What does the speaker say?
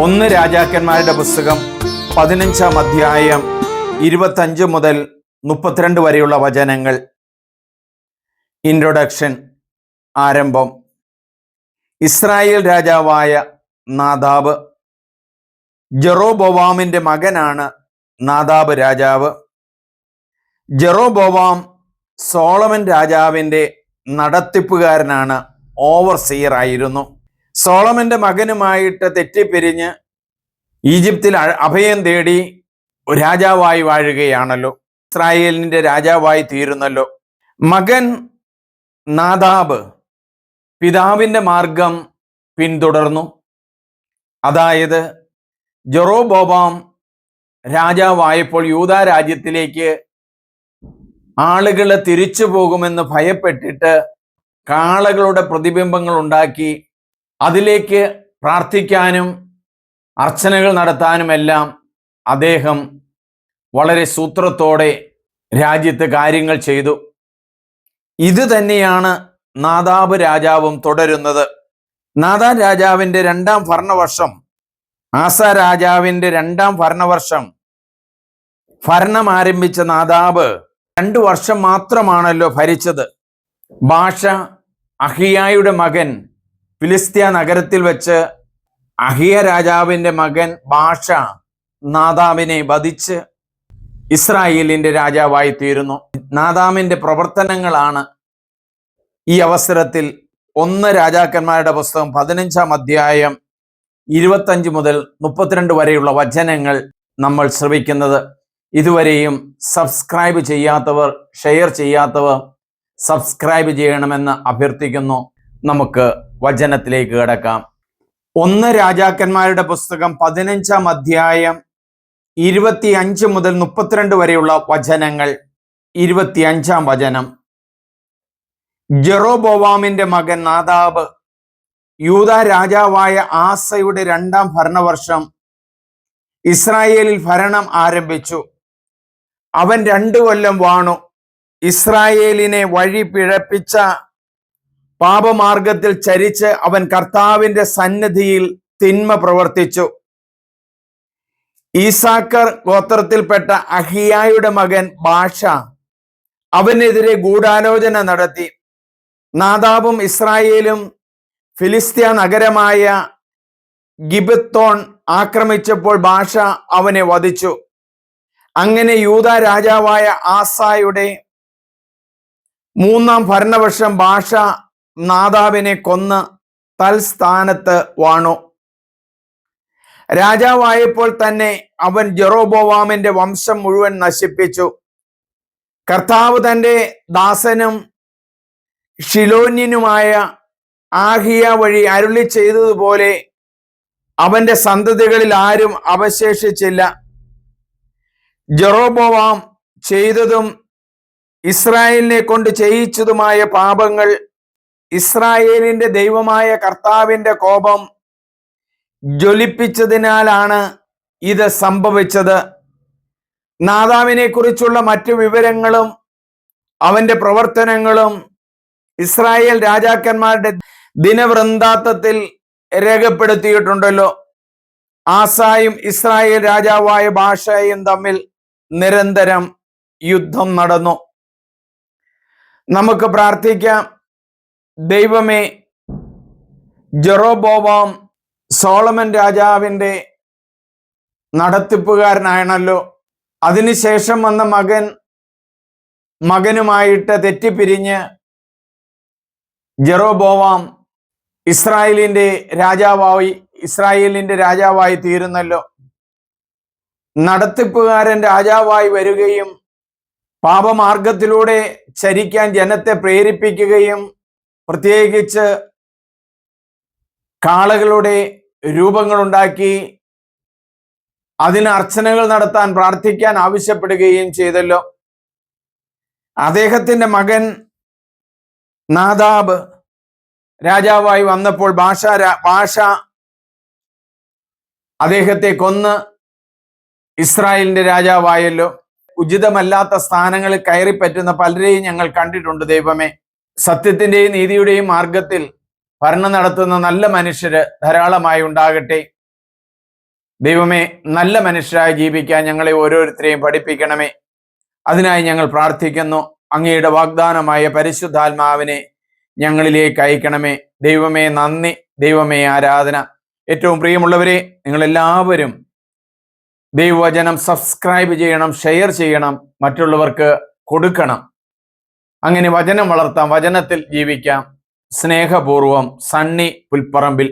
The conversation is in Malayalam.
ഒന്ന് രാജാക്കന്മാരുടെ പുസ്തകം പതിനഞ്ചാം അധ്യായം ഇരുപത്തഞ്ച് മുതൽ മുപ്പത്തിരണ്ട് വരെയുള്ള വചനങ്ങൾ. ഇൻട്രൊഡക്ഷൻ ആരംഭം. ഇസ്രായേൽ രാജാവായ നാദാബ്. ജെറോബോവാമിന്റെ മകനാണ് നാദാബ് രാജാവ്. ജെറോബോവാം സോളമൻ രാജാവിന്റെ നടത്തിപ്പുകാരനാണ് ഓവർസിയർ ആയിരുന്നു. സോളമന്റെ മകനുമായിട്ട് തെറ്റിപ്പിരിഞ്ഞ് ഈജിപ്തിൽ അഭയം തേടി രാജാവായി വാഴുകയാണല്ലോ. ഇസ്രായേലിന്റെ രാജാവായി തീരുന്നല്ലോ. മകൻ നാദാബ് പിതാവിന്റെ മാർഗം പിന്തുടർന്നു. അതായത് ജെറോബോബാം രാജാവായപ്പോൾ യൂത രാജ്യത്തിലേക്ക് ആളുകൾ തിരിച്ചു പോകുമെന്ന് ഭയപ്പെട്ടിട്ട് കാളകളുടെ പ്രതിബിംബങ്ങൾ ഉണ്ടാക്കി അതിലേക്ക് പ്രാർത്ഥിക്കാനും അർച്ചനകൾ നടത്താനുമെല്ലാം അദ്ദേഹം വളരെ സൂത്രത്തോടെ രാജ്യത്ത് കാര്യങ്ങൾ ചെയ്തു. ഇത് തന്നെയാണ് നാദാബ് രാജാവും തുടരുന്നത്. നാദാ രാജാവിന്റെ രണ്ടാം ഭരണവർഷം ആസ രാജാവിന്റെ രണ്ടാം ഭരണവർഷം ഭരണം ആരംഭിച്ച നാദാബ് രണ്ടു വർഷം മാത്രമാണല്ലോ ഭരിച്ചത്. ഭാഷ അഹിയായുടെ മകൻ ഫിലിസ്തീയ നഗരത്തിൽ വെച്ച് അഹിയ രാജാവിന്റെ മകൻ ഭാഷ നാദാമിനെ വധിച്ച് ഇസ്രായേലിന്റെ രാജാവായി തീരുന്നു. നാദാമിന്റെ പ്രവർത്തനങ്ങളാണ് ഈ അവസരത്തിൽ ഒന്ന് രാജാക്കന്മാരുടെ പുസ്തകം പതിനഞ്ചാം അധ്യായം ഇരുപത്തഞ്ച് മുതൽ മുപ്പത്തിരണ്ട് വരെയുള്ള വചനങ്ങൾ നമ്മൾ ശ്രവിക്കുന്നത്. ഇതുവരെയും സബ്സ്ക്രൈബ് ചെയ്യാത്തവർ ഷെയർ ചെയ്യാത്തവർ സബ്സ്ക്രൈബ് ചെയ്യണമെന്ന് അഭ്യർത്ഥിക്കുന്നു. നമുക്ക് വചനത്തിലേക്ക് കിടക്കാം. ഒന്ന് രാജാക്കന്മാരുടെ പുസ്തകം പതിനഞ്ചാം അധ്യായം ഇരുപത്തി അഞ്ച് മുതൽ മുപ്പത്തിരണ്ട് വരെയുള്ള വചനങ്ങൾ. ഇരുപത്തി അഞ്ചാം വചനം. ജെറോബോവാമിന്റെ മകൻ നാദാബ് യൂത രാജാവായ ആസയുടെ രണ്ടാം ഭരണവർഷം ഇസ്രായേലിൽ ഭരണം ആരംഭിച്ചു. അവൻ രണ്ടു കൊല്ലം വാണു. ഇസ്രായേലിനെ വഴി പിഴപ്പിച്ച പാപമാർഗത്തിൽ ചരിച്ച് അവൻ കർത്താവിന്റെ സന്നിധിയിൽ തിന്മ പ്രവർത്തിച്ചു. ഈസാക്കർ ഗോത്രത്തിൽപ്പെട്ട അഹിയായുടെ മകൻ ബാഷ അവനെതിരെ ഗൂഢാലോചന നടത്തി. നാദാബും ഇസ്രായേലും ഫിലിസ്ത്യ നഗരമായ ഗിബത്തോൺ ആക്രമിച്ചപ്പോൾ ഭാഷ അവനെ വധിച്ചു. അങ്ങനെ യൂത രാജാവായ ആസായുടെ മൂന്നാം ഭരണവർഷം ഭാഷ നാദാബിനെ കൊന്ന് തൽസ്ഥാനത്ത് വാണു. രാജാവായപ്പോൾ തന്നെ അവൻ ജെറോബോവാമിന്റെ വംശം മുഴുവൻ നശിപ്പിച്ചു. കർത്താവ് തന്റെ ദാസനും ഷിലോന്യനുമായ ആഹിയ വഴി അരുളി ചെയ്തതുപോലെ അവന്റെ സന്തതികളിൽ ആരും അവശേഷിച്ചില്ല. ജെറോബോവാം ചെയ്തതും ഇസ്രായേലിനെ കൊണ്ട് ചെയ്യിച്ചതുമായ പാപങ്ങൾ ഇസ്രായേലിന്റെ ദൈവമായ കർത്താവിന്റെ കോപം ജ്വലിപ്പിച്ചതിനാലാണ് ഇത് സംഭവിച്ചത്. നാദാവിനെ കുറിച്ചുള്ള മറ്റു വിവരങ്ങളും അവന്റെ പ്രവർത്തനങ്ങളും ഇസ്രായേൽ രാജാക്കന്മാരുടെ ദിനവൃന്താത്തത്തിൽ രേഖപ്പെടുത്തിയിട്ടുണ്ടല്ലോ. ആസായും ഇസ്രായേൽ രാജാവായ ഭാഷയും തമ്മിൽ നിരന്തരം യുദ്ധം നടന്നു. നമുക്ക് പ്രാർത്ഥിക്കാം. ദൈവമേ ജെറോബോവാം സോളമൻ രാജാവിന്റെ നടത്തിപ്പുകാരനായണല്ലോ. അതിനുശേഷം വന്ന മകൻ മകനുമായിട്ട് തെറ്റിപ്പിരിഞ്ഞ് ജെറോബോവാം ഇസ്രായേലിന്റെ രാജാവായി ഇസ്രായേലിന്റെ രാജാവായി തീരുന്നല്ലോ. നടത്തിപ്പുകാരൻ രാജാവായി വരികയും പാപമാർഗത്തിലൂടെ ചരിക്കാൻ ജനത്തെ പ്രേരിപ്പിക്കുകയും പ്രത്യേകിച്ച് കാളകളുടെ രൂപങ്ങളുണ്ടാക്കി അതിന് അർച്ചനകൾ നടത്താൻ പ്രാർത്ഥിക്കാൻ ആവശ്യപ്പെടുകയും ചെയ്തല്ലോ. അദ്ദേഹത്തിന്റെ മകൻ നാദാബ് രാജാവായി വന്നപ്പോൾ ഭാഷ ഭാഷ അദ്ദേഹത്തെ കൊന്ന് ഇസ്രായേലിന്റെ രാജാവായല്ലോ. ഉചിതമല്ലാത്ത സ്ഥാനങ്ങളിൽ കയറിപ്പറ്റുന്ന പലരെയും ഞങ്ങൾ കണ്ടിട്ടുണ്ട് ദൈവമേ. സത്യത്തിന്റെയും നീതിയുടെയും മാർഗത്തിൽ ഭരണം നടത്തുന്ന നല്ല മനുഷ്യര് ധാരാളമായി ഉണ്ടാകട്ടെ. ദൈവമേ നല്ല മനുഷ്യരായി ജീവിക്കാൻ ഞങ്ങളെ ഓരോരുത്തരെയും പഠിപ്പിക്കണമേ. അതിനായി ഞങ്ങൾ പ്രാർത്ഥിക്കുന്നു. അങ്ങയുടെ വാഗ്ദാനമായ പരിശുദ്ധാത്മാവിനെ ഞങ്ങളിലേക്ക് അയക്കണമേ. ദൈവമേ നന്ദി. ദൈവമേ ആരാധന. ഏറ്റവും പ്രിയമുള്ളവരെ നിങ്ങളെല്ലാവരും ദൈവവചനം സബ്സ്ക്രൈബ് ചെയ്യണം ഷെയർ ചെയ്യണം മറ്റുള്ളവർക്ക് കൊടുക്കണം. അങ്ങനെ വചനം വളർത്താം വചനത്തിൽ ജീവിക്കാം. സ്നേഹപൂർവം സണ്ണി പുൽപ്പറമ്പിൽ